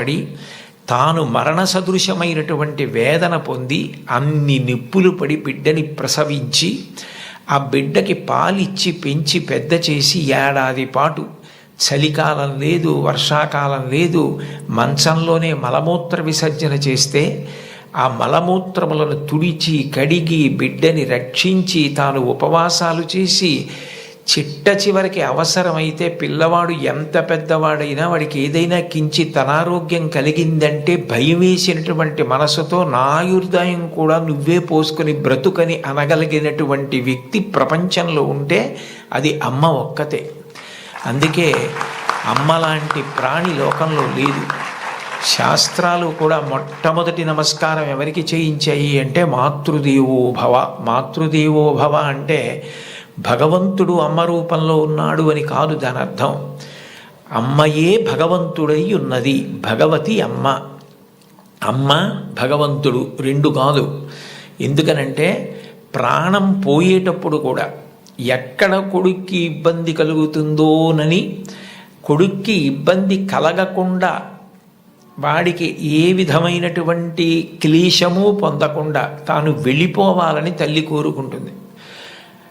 పడి తాను మరణ సదృశమైనటువంటి వేదన పొంది అన్ని నిప్పులు పడి బిడ్డని ప్రసవించి ఆ బిడ్డకి పాలిచ్చి పెంచి పెద్ద చేసి ఏడాది పాటు చలికాలం లేదు వర్షాకాలం లేదు మంచంలోనే మలమూత్ర విసర్జన చేస్తే ఆ మలమూత్రములను తుడిచి కడిగి బిడ్డని రక్షించి తాను ఉపవాసాలు చేసి చిట్ట చివరికి అవసరమైతే పిల్లవాడు ఎంత పెద్దవాడైనా వాడికి ఏదైనా కించి అనారోగ్యం కలిగిందంటే భయమేసినటువంటి మనసుతో నాయుర్దాయం కూడా నువ్వే పోసుకొని బ్రతుకని అనగలిగినటువంటి వ్యక్తి ప్రపంచంలో ఉంటే అది అమ్మ ఒక్కతే. అందుకే అమ్మ లాంటి ప్రాణి లోకంలో లేదు. శాస్త్రాలు కూడా మొట్టమొదటి నమస్కారం ఎవరికి చేయించాయి అంటే మాతృదేవోభవ మాతృదేవోభవ అంటే భగవంతుడు అమ్మ రూపంలో ఉన్నాడు అని కాదు దాని అర్థం అమ్మయే భగవంతుడై ఉన్నది భగవతి అమ్మ. అమ్మ భగవంతుడు రెండు కాదు. ఎందుకనంటే ప్రాణం పోయేటప్పుడు కూడా ఎక్కడ కొడుక్కి ఇబ్బంది కలుగుతుందోనని కొడుక్కి ఇబ్బంది కలగకుండా వాడికి ఏ విధమైనటువంటి క్లేశము పొందకుండా తాను వెళ్ళిపోవాలని తల్లి కోరుకుంటుంది.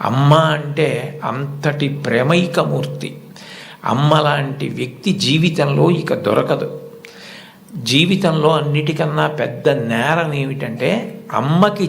అమ్మ అంటే అంతటి ప్రేమైకమూర్తి. అమ్మ లాంటి వ్యక్తి జీవితంలో ఇక దొరకదు. జీవితంలో అన్నిటికన్నా పెద్ద నేరం ఏమిటంటే అమ్మకి